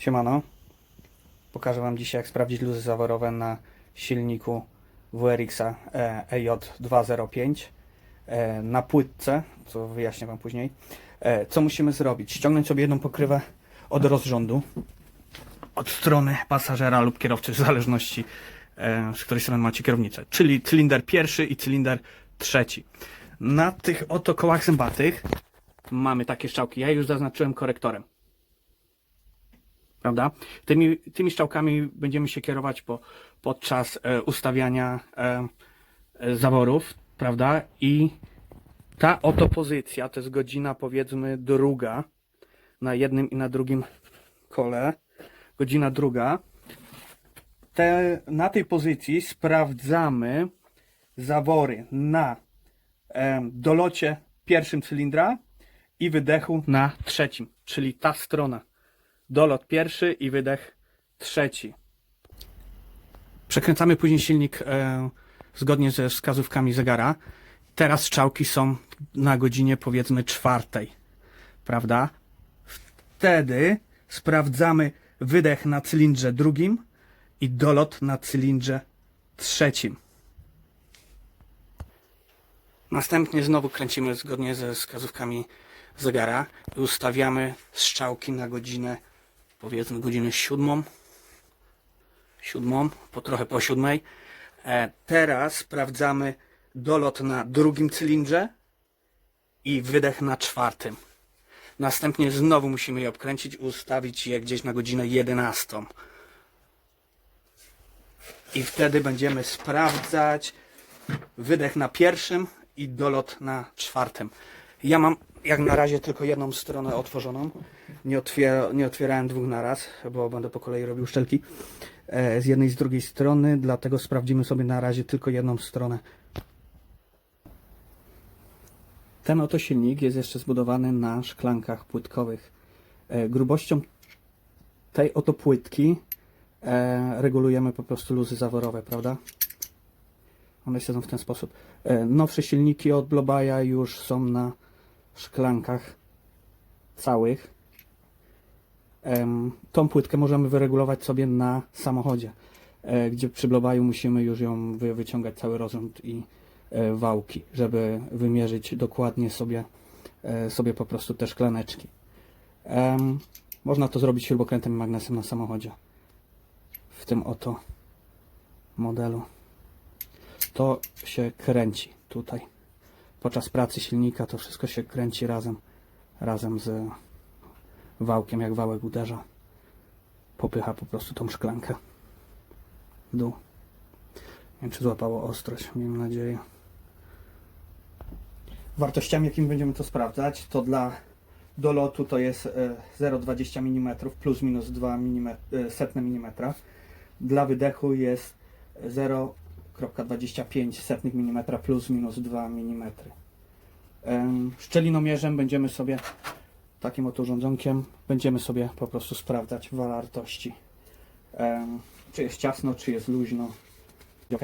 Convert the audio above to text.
Siemano. Pokażę Wam dzisiaj jak sprawdzić luzy zaworowe na silniku WRX-a e, EJ205 e, na płytce, co wyjaśnię Wam później. E, Co musimy zrobić? Ściągnąć sobie jedną pokrywę od rozrządu, od strony pasażera lub kierowcy, w zależności e, z której strony macie kierownicę, czyli cylinder pierwszy i cylinder trzeci. Na tych oto kołach zębatych mamy takie szczałki. Ja już zaznaczyłem korektorem prawda? Tymi, tymi strzałkami będziemy się kierować po, podczas e, ustawiania e, e, zaworów, prawda? I ta oto pozycja to jest godzina powiedzmy druga na jednym i na drugim kole. Godzina druga. Te, na tej pozycji sprawdzamy zawory na e, dolocie pierwszym cylindra i wydechu na trzecim, czyli ta strona dolot pierwszy i wydech trzeci. Przekręcamy później silnik e, zgodnie ze wskazówkami zegara. Teraz strzałki są na godzinie powiedzmy czwartej, prawda? Wtedy sprawdzamy wydech na cylindrze drugim i dolot na cylindrze trzecim. Następnie znowu kręcimy zgodnie ze wskazówkami zegara i ustawiamy strzałki na godzinę powiedzmy godzinę siódmą, siódmą, po trochę po siódmej. E, teraz sprawdzamy dolot na drugim cylindrze i wydech na czwartym. Następnie znowu musimy je obkręcić, ustawić je gdzieś na godzinę 11. I wtedy będziemy sprawdzać wydech na pierwszym i dolot na czwartym. Ja mam jak na razie tylko jedną stronę otworzoną. Nie, nie otwierałem dwóch na raz, bo będę po kolei robił szczelki e, z jednej i z drugiej strony, dlatego sprawdzimy sobie na razie tylko jedną stronę. Ten oto silnik jest jeszcze zbudowany na szklankach płytkowych. E, grubością tej oto płytki e, regulujemy po prostu luzy zaworowe, prawda? One siedzą w ten sposób. Nowsze silniki od Blobaja już są na szklankach całych. Tą płytkę możemy wyregulować sobie na samochodzie, e, gdzie przy Blobaju musimy już ją wy, wyciągać cały rozrząd i e, wałki, żeby wymierzyć dokładnie sobie, e, sobie po prostu te szklaneczki. Można to zrobić śrubokrętem i magnesem na samochodzie. W tym oto modelu. To się kręci tutaj podczas pracy silnika to wszystko się kręci razem, razem z wałkiem, jak wałek uderza. Popycha po prostu tą szklankę w dół. Nie wiem, czy złapało ostrość, miejmy nadzieję. Wartościami, jakimi będziemy to sprawdzać, to dla dolotu to jest e, 0,20 mm plus minus 2 mm, e, setne mm. Dla wydechu jest 0,25 setnych mm plus minus 2 mm. Em, Szczelinomierzem będziemy sobie takim oto urządzonkiem będziemy sobie po prostu sprawdzać wartości. Czy jest ciasno, czy jest luźno. Ok.